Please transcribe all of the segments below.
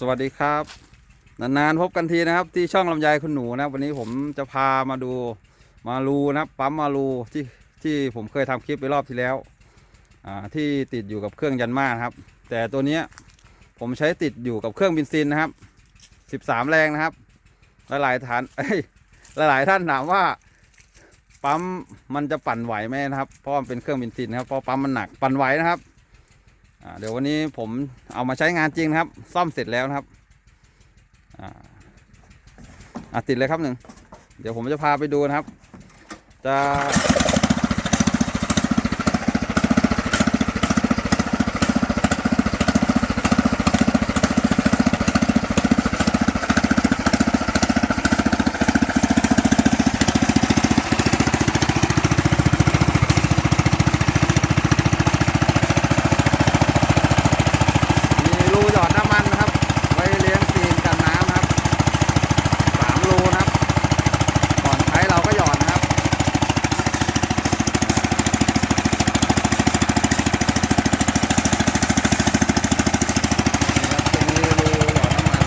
สวัสดีครับ นานๆพบกันทีนะครับที่ช่องลำไยคุณหนูนะวันนี้ผมจะพามาดูมาลูนะปั๊มมาลูที่ที่ผมเคยทำคลิปไปรอบที่แล้วที่ติดอยู่กับเครื่องยันมาครับ แต่ตัวนี้ผมใช้ติดอยู่กับเครื่องบินซินนะครับ 13 แรงนะครับ หลายๆท่านเอ้ยหลายท่านถามว่าปั๊มมันจะปั่นไหวไหมนะครับ เพราะมันเป็นเครื่องบินซินนะครับเพราะปั๊มมันหนักปั่นไหวนะครับ เดี๋ยววันนี้ผมเอามาใช้งานจริงนะครับ ซ่อมเสร็จแล้วนะครับอ่าอะติดเลยครับหนึ่งเดี๋ยวผมจะพาไปดูนะครับ จะมีรูหยอดน้ำมันนะครับ ไว้เลี้ยงซีนกันน้ำนะครับสามรูนะครับ ก่อนใช้เราก็หยอดนะครับ นี่ครับตรงนี้รูหยอดน้ำมัน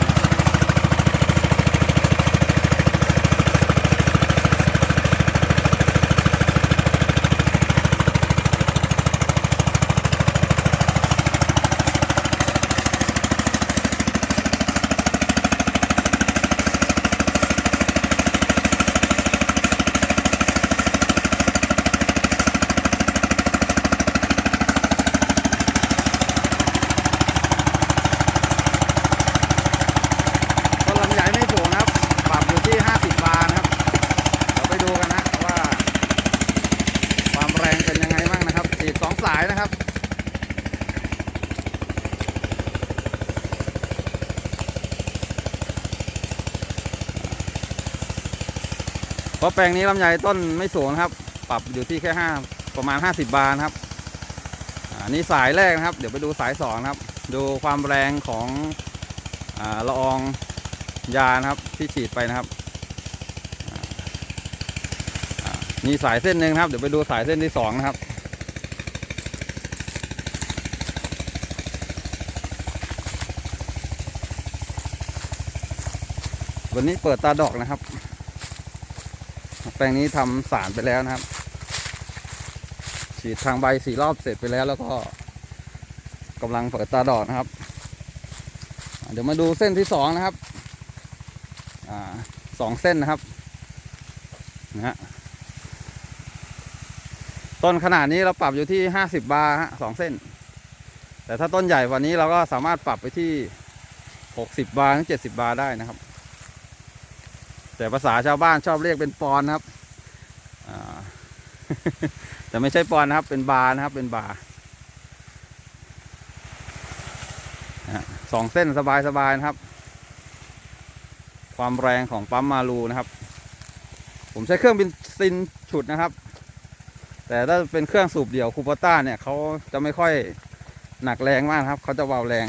ต้นลำไยไม่สูงนะครับ ปรับอยู่ที่ 50 บาทนะครับ เดี๋ยวไปดูกันนะว่า ความแรงเป็นยังไงบ้างนะครับสีดสองสายนะครับ เพราะแปลงนี้ลำไยต้นไม่สูงนะครับ ปรับอยู่ที่แค่ห้าประมาณ 50 บาทนะครับอ่านี่สายแรกนะครับ เดี๋ยวไปดูสายสองนะครับ ดูความแรงของอละอองยานะครับที่ฉีดไปนะครับมีสายเส้นหนึ่งครับ เดี๋ยวไปดูสายเส้นที่สองนะครับ วันนี้เปิดตาดอกนะครับ แปลงนี้ทำสารไปแล้วนะครับ ฉีดทางใบสี่รอบเสร็จไปแล้ว แล้วก็กำลังเปิดตาดอกนะครับ เดี๋ยวมาดูเส้นที่สองนะครับอสองเส้นนะครับนะฮะต้นขนาดนี้เราปรับอยู่ที่ห้าสิบบาร์ฮะสองเส้น แต่ถ้าต้นใหญ่กว่านี้เราก็สามารถปรับไปที่หกสิบบาร์ถึงเจ็ดสิบบาร์ได้นะครับ แต่ภาษาชาวบ้านชอบเรียกเป็นปอนครับแต่ไม่ใช่ปอนนะครับ เป็นบาร์นะครับ เป็นบาร์สองเส้นสบายๆนะครับ ความแรงของปั๊มมาลูนะครับ ผมใช้เครื่องบินซินฉุดนะครับ แต่ถ้าเป็นเครื่องสูบเดี่ยวคูปต้าเนี่ยเขาจะไม่ค่อยหนักแรงมากครับ เขาจะเบาแรง